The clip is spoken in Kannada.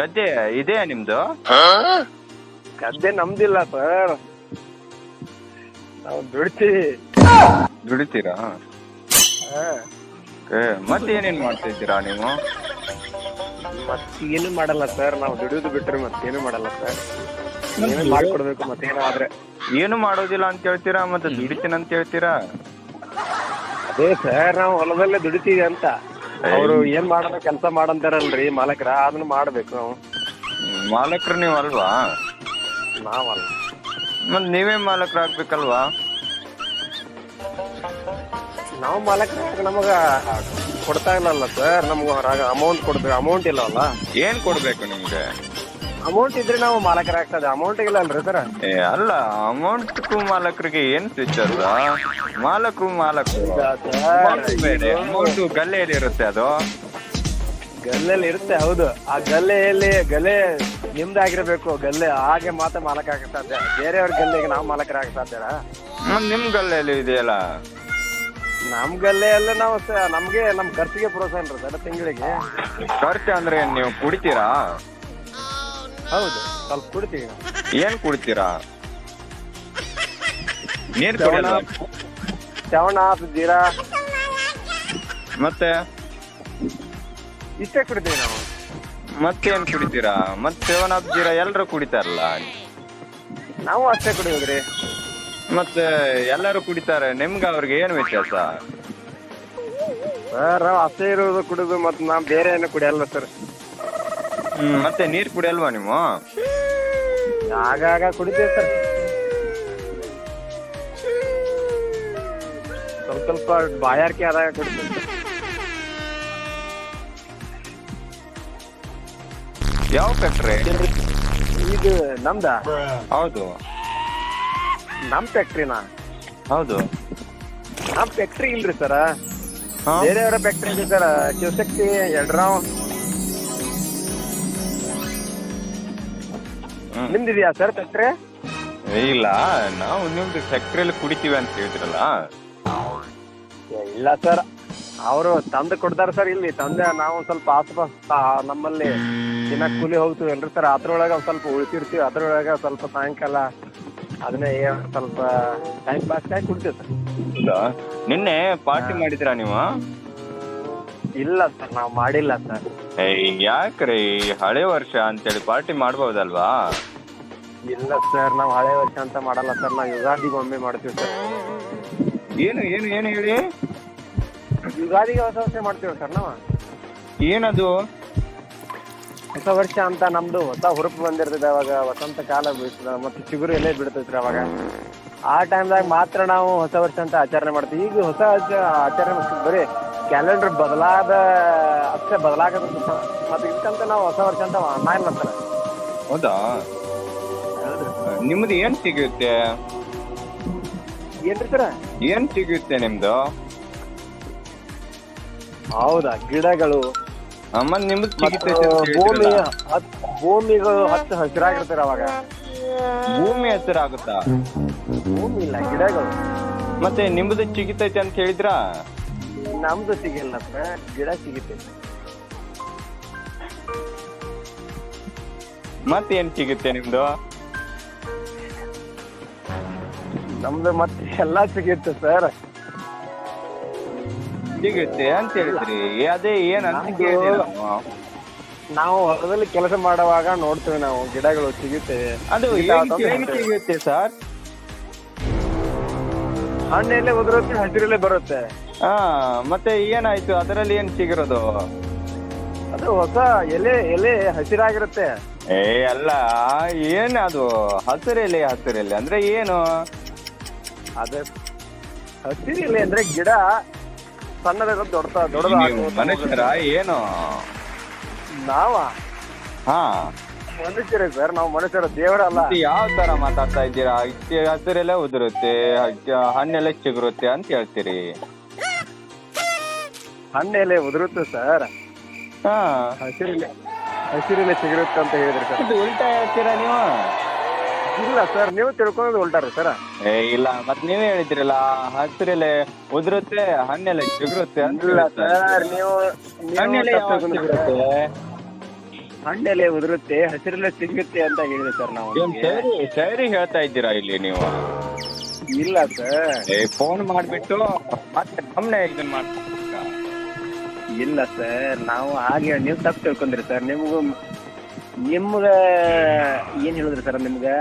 ಗದ್ದೆ ಇದೆಯಾ ನಿಮ್ದು? ಗದ್ದೆ ನಮ್ದಿಲ್ಲ ಸರ್. ನಾವು ದುಡಿತೀವಿ. ದುಡಿತೀರಾ. ಏ, ಮತ್ತೆ ಏನೇನ್ ಮಾಡ್ತಿದ್ದೀರಾ ನೀವು? ಮತ್ತೇನು ಮಾಡಲ್ಲ ಸರ್. ನಾವು ದುಡಿಯೋದು ಬಿಟ್ರೆ ಮತ್ತೇನು ಮಾಡಲ್ಲ ಸರ್. ಏನು? ಮಾಡ್ಕೊಡ್ಬೇಕು ಮತ್ತೇನೋ ಆದ್ರೆ ಏನು ಮಾಡೋದಿಲ್ಲ ಅಂತ ಹೇಳ್ತೀರಾ ಮತ್ತೆ ದುಡಿತೀನಿ ಅಂತ ಹೇಳ್ತೀರಾ? ಅದೇ ಸರ್ ನಾವು ಹೊಲದಲ್ಲೇ ದುಡಿತೀವಿ ಅಂತ. ಅವರು ಏನ್ ಮಾಡೋಣ ಕೆಲಸ ಮಾಡಂತಾರಲ್ರಿ ಮಾಲಕರ ಅದನ್ನ ಮಾಡ್ಬೇಕು ನಾವು. ಮಾಲಕರು ಮಾಲಕ್ರು ನೀವು ಅಲ್ವಾ ನಾವಲ್ಲ. ಮತ್ ನೀವೇ ಮಾಲಕ್ರಾಗ್ಬೇಕಲ್ವಾ? ನಾವು ಮಾಲಕರ ನಮಗ ಕೊಡ್ತಾ ಇಲ್ಲಲ್ಲ ಸರ್ ನಮ್ಗೆ ಹೊರಗ ಅಮೌಂಟ್ ಕೊಡ್ಬೇಕು ಅಮೌಂಟ್ ಇಲ್ಲವಲ್ಲ? ಏನ್ ಕೊಡ್ಬೇಕು ನಿಮ್ಗೆ? ಅಮೌಂಟ್ ಇದ್ರೆ ನಾವು ಮಾಲಕರ ಆಗ್ತದೆ ಅಮೌಂಟ್ ಇಲ್ಲ ಅಲ್ರಿ ಸರ್ ಏ ಅಲ್ಲ ಅಮೌಂಟ್ಗೂ ಮಾಲಕರಿಗೆ ಏನ್ ವ್ಯತ್ಯಾಸ ಮಾಲಕರು ಮಾಲಕರು. Amount ಬೇರೆ ಅಮೌಂಟ್ ಗಲ್ಲೆಯಲ್ಲಿ ಇರುತ್ತೆ ಅದು. ಗಲ್ಲೆಯಲ್ಲಿ ಇರುತ್ತೆ ಹೌದು. ಆ ಗಲ್ಲೆಯಲ್ಲಿ ಗಲ್ಲೆ ನಿಮ್ದಾಗಿರ್ಬೇಕು. ಗಲ್ಲೆ ಹಾಗೆ ಮಾತ್ರ ಮಾಲಕ ಆಗಕ್ ಸಾಧ್ಯ. ಬೇರೆಯವ್ರ ಗಲ್ಲೆಗೆ ನಾವು ಮಾಲಕರಾಗಕ್ ಸಾಧ್ಯನಾ ಸಾಧ್ಯ ನಿಮ್ ಗಲ್ಲೆಯಲ್ಲಿ ಇದೆಯಲ್ಲ? ನಮ್ ಗಲ್ಲೆಯಲ್ಲೇ ನಾವು ಸ- ನಮ್ಗೆ ನಮ್ ಖರ್ಚಿಗೆ ಪ್ರೋತ್ಸಾಹ ರೀ ಸರ್ ತಿಂಗಳಿಗೆ. ಖರ್ಚು ಅಂದ್ರೆ ಏನ್ ನೀವು ಕುಡಿತೀರಾ? ಹೌದು ಸ್ವಲ್ಪ ಕುಡಿತೀವಿ. ಏನ್ ಕುಡಿತೀರಾ? ನೀರ್ ಚವಣ ಕುಡಿಯಲ್ವಾ ಶ್ರವಣ ಜೀರಾ ಮತ್ತೆ? ಇಷ್ಟೇ ಕುಡಿತೀವಿ ನಾವು. ಮತ್ತೇನ್ ಕುಡಿತೀರಾ? ಮತ್ ಸೆವೆನ್ ಅಪ್ ಜೀರಾ ಎಲ್ರು ಕುಡಿತಾರಲ್ಲ? ನಾವು ಅಷ್ಟೇ ಕುಡಿಯೋದ್ರಿ. ಮತ್ತೆ ಎಲ್ಲರೂ ಕುಡಿತಾರೆ ನಿಮ್ಗೆ ಅವ್ರಿಗೆ ಏನು ವ್ಯತ್ಯಾಸ? ಸರ್ ಅಷ್ಟೇ ಇರೋದು ಕುಡಿದು ಮತ್ತೆ ನಾವು ಬೇರೆ ಏನು ಕುಡಿಯಲ್ಲ ಸರ್. ಮತ್ತೆ ನೀರ್ ಕುಡಿಯಲ್ವಾ ನೀವು? ಆಗಾಗ ಕುಡಿತೀವಿ ಸರ್. ಸ್ವಲ್ಪ ಸ್ವಲ್ಪ ಬಾಯಾರಿಕೆ ಆದಾಗ ಕುಡಿತೀವಿ ಸರ್. ಯಾವ ಫ್ಯಾಕ್ಟ್ರಿ ಇದು ನಮ್ದ? ಹೌದು. ನಮ್ ಫ್ಯಾಕ್ಟ್ರಿನಾ ಹೌದು. ನಮ್ ಫ್ಯಾಕ್ಟ್ರಿ ಇಲ್ರಿ ಸರ? ಬೇರೆಯವರ ಫ್ಯಾಕ್ಟ್ರಿ ಇದೆ ಸರ್. ಶಿವಶಕ್ತಿ ಯಡ್ರಾವ್ ನಿಮ್ದಿದ್ಯಾ ಸರ್ ಸಕ್ಕರೆ? ಇಲ್ಲ ನಾವು ನಿಮ್ದು ಫ್ಯಾಕ್ಟ್ರಿಯಲ್ಲಿ ಕುಡಿತೀವಿ ಅಂತ ಹೇಳ್ತಿರಲ್ಲ ಇಲ್ಲ ಸರ್. ಅವರು ತಂದು ಕೊಡ್ತಾರೆ ಸರ್ ಇಲ್ಲಿ. ತಂದೆ ನಾವು ಸ್ವಲ್ಪ ಆಸ್ಪಾಸ್ ನಮ್ಮಲ್ಲಿ ದಿನ ಕೂಲಿ ಹೋಗ್ತೀವಿ ಅಲ್ರಿ ಸರ್. ಅದ್ರೊಳಗ ಸ್ವಲ್ಪ ಉಳಿತಿರ್ತೀವಿ ಅದ್ರೊಳಗ ಸ್ವಲ್ಪ ಸಾಯಂಕಾಲ ಅದನ್ನೇ ಏನ್ ಸ್ವಲ್ಪ ಟೈಮ್ ಪಾಸ್ ಆಗಿ ಕುಡ್ತೀವಿ ಸರ್. ಹೌದಾ? ನಿನ್ನೆ ಪಾರ್ಟಿ ಮಾಡಿದ್ರಾ ನೀವು? ಇಲ್ಲ ಸರ್ ನಾವು ಮಾಡಿಲ್ಲ ಸರ್. ಏಯ್ ಯಾಕ್ರಿ? ಹಳೆ ವರ್ಷ ಅಂತೇಳಿ ಪಾರ್ಟಿ ಮಾಡ್ಬೋದಲ್ವಾ? ಇಲ್ಲ ಸರ್ ನಾವು ಹಳೆ ವರ್ಷ ಅಂತ ಮಾಡಲ್ಲ ಸರ್ ನಾವು ಯುಗಾದಿಗೆ ಒಮ್ಮೆ ಮಾಡ್ತೀವಿ ಸರ್. ಏನು ಏನು ಏನು ಹೇಳಿ? ಯುಗಾದಿಗೆ ಹೊಸ ವರ್ಷ ಮಾಡ್ತೀವಿ ಸರ್ ನಾವು. ಏನದು? ಹೊಸ ವರ್ಷ ಅಂತ ನಮ್ದು ಹೊಸ ಹುರುಪು ಬಂದಿರ್ತದೆ ಅವಾಗ ವಸಂತ ಕಾಲ ಬೀಳ್ತದೆ ಮತ್ತೆ ಚಿಗುರು ಎಲೆ ಬಿಡ್ತೈತ್ರಿ ಅವಾಗ. ಆ ಟೈಮ್ದಾಗ ಮಾತ್ರ ನಾವು ಹೊಸ ವರ್ಷ ಅಂತ ಆಚರಣೆ ಮಾಡ್ತೀವಿ. ಈಗ ಹೊಸ ಆಚ- ಆಚರಣೆ ಮಾಡ್ತೀವಿ. ಬರೀ ಕ್ಯಾಲೆಂಡರ್ ಬದಲಾದ ಅಷ್ಟೇ ಬದಲಾಗದ ಮತ್ತೆ ಇದಕ್ಕಂತ ನಾವು ಹೊಸ ವರ್ಷ ಅಂತ ಮಾಡಿಲ್ಲ ಸರ್ ಹೌದಾ? ನಿಮ್ದು ಏನ್ ಸಿಗುತ್ತೆ? ಏನ್ರಿ ಸರ್? ಏನ್ ಸಿಗುತ್ತೆ ನಿಮ್ದು? ಹೌದಾ ಗಿಡಗಳು. ಅಮ್ಮ ನಿಮ್ಮದು ಸಿಗುತ್ತೆ ಅಂತ ಭೂಮಿ. ಹತ್- ಭೂಮಿಗಳು ಹತ್ತು ಹಸಿರಾಗಿರ್ತಾರೆ ಅವಾಗ. ಭೂಮಿ ಹೆಸರಾಗುತ್ತಾ? ಭೂಮಿ ಇಲ್ಲ ಗಿಡಗಳು. ಮತ್ತೆ ನಿಮ್ದು ಚಿಗಿತೈತೆ ಅಂತ ಹೇಳಿದ್ರಾ? ನಮ್ದು ಸಿಗಲ್ಲ ಸರ್ ಗಿಡ ಸಿಗುತ್ತೆ. ಮತ್ತೇನ್ ಸಿಗುತ್ತೆ ನಿಮ್ದು? ನಮ್ದು ಮತ್ತೆ ಎಲ್ಲಾ ಸಿಗುತ್ತೆ ಸರ್ ಸಿಗುತ್ತೆ ಅಂತ ಹೇಳಿದ್ರಿ. ಅದೇ ಏನ್ ಅಂತ ನಮ್ದು- ಕೇಳಿದೆ ನಾನು. ನಾವು ಹೊಲದಲ್ಲಿ ಕೆಲಸ ಮಾಡುವಾಗ ನೋಡ್ತೇವೆ ನಾವು ಗಿಡಗಳು ಸಿಗುತ್ತೆ. ಅದು ಸಿಗ್ತಾವ ಹೇಗೆ ಅಂತ ಹೇಗೆ ಸಿಗುತ್ತೆ ಸರ್ ಹಣ್ಣೆಲೆ ಉದುರುತ್ತೆ ಹಸಿರಲ್ಲೇ ಬರುತ್ತೆ. ಹಾ ಮತ್ತೆ ಏನಾಯ್ತು? ಅದರಲ್ಲಿ ಏನ್ ಸಿಗಿರೋದು? ಅದು ಹೊಸ ಎಲೆ ಎಲೆ ಹಸಿರಾಗಿರುತ್ತೆ. ಏ ಅಲ್ಲ ಏನ್ ಅದು ಹಸಿರೆಲೆ ಹಸಿರೆಲೆ ಅಂದ್ರೆ ಏನು? ಅದೇ ಹಸಿರೆಲೆ ಅಂದ್ರೆ ಗಿಡ ಸಣ್ಣದಿರೋದು ದೊಡ್ಡ ದೊಡ್ಡದ ಮನುಷ್ಯರ ಏನು? ನಾವ? ಹಾ. ಮನುಷ್ಯರೇ ಸರ್ ನಾವು ಮನುಷ್ಯರ ದೇವರಲ್ಲ ಅಲ್ಲ. ಯಾವ ತರ ಮಾತಾಡ್ತಾ ಇದ್ದೀರಾ? ಇಷ್ಟೇ ಹಸಿರೆಲೆ ಉದುರುತ್ತೆ ಹಣ್ಣೆಲ್ಲ ಚಿಗುರುತ್ತೆ ಅಂತ ಹೇಳ್ತೀರಿ. ಹಣ್ಣೆಲೆ ಉದುರುತ್ತೆ ಸರ್. ಹಾ. ಹಸಿರೆಲೆ ಹಸಿರೆಲೆ ಸಿಗಿರುತ್ತೆ ಅಂತ ಹೇಳಿದ್ರಿ ಸರ್. ಇದು ಉಲ್ಟಾ ಹೇಳ್ತೀರಾ ನೀವು? ಇಲ್ಲ ಸರ್ ನೀವು ತಿಳ್ಕೊಳ್ಳೋದು ಉಲ್ಟಾರಿ ಸರ್. ಏ ಇಲ್ಲ ಮತ್ ನೀವೇ ಹೇಳಿದ್ರಲ್ಲ ಹಸಿರೆಲೆ ಉದುರುತ್ತೆ ಹಣ್ಣೆಲ್ಲ ಚಿಗುರುತ್ತೆ ಅಂತ ಇಲ್ಲ ಹೇಳ್ತಾರೆ. ಸರ್ ನೀವು ಹಣ್ಣೆಲೆ ಯಾವಾಗ. ಹಣ್ಣೆಲೆ ಉದುರುತ್ತೆ ಹಸಿರೆಲೆ ಸಿಗುತ್ತೆ ಅಂತ ಹೇಳಿದೆ ಸರ್ ನಾವು. ಏನ್ ಅವ್ನಿಗೆ. ಶೈರಿ ಶೈರಿ ಹೇಳ್ತಾ ಇದ್ದೀರಾ ಇಲ್ಲಿ ನೀವು? ಇಲ್ಲ ಸರ್. ಏ ಫೋನ್ ಮಾಡ್ಬಿಟ್ಟು ಮತ್ತೆ ಗಮನ ಇದನ್ನ ಮಾಡ್ತಾ ಇಲ್ಲ ಸರ್ ನಾವು ಹಾಗೆ ನೀವು ತಪ್ಪು ತಿಳ್ಕೊಂಡ್ರಿ ಸರ್. ನಿಮ್ಗೂ ನಿಮ್ಗ ಏನು ಹೇಳಿದ್ರಿ ಸರ್ ನಿಮ್ಗೆ?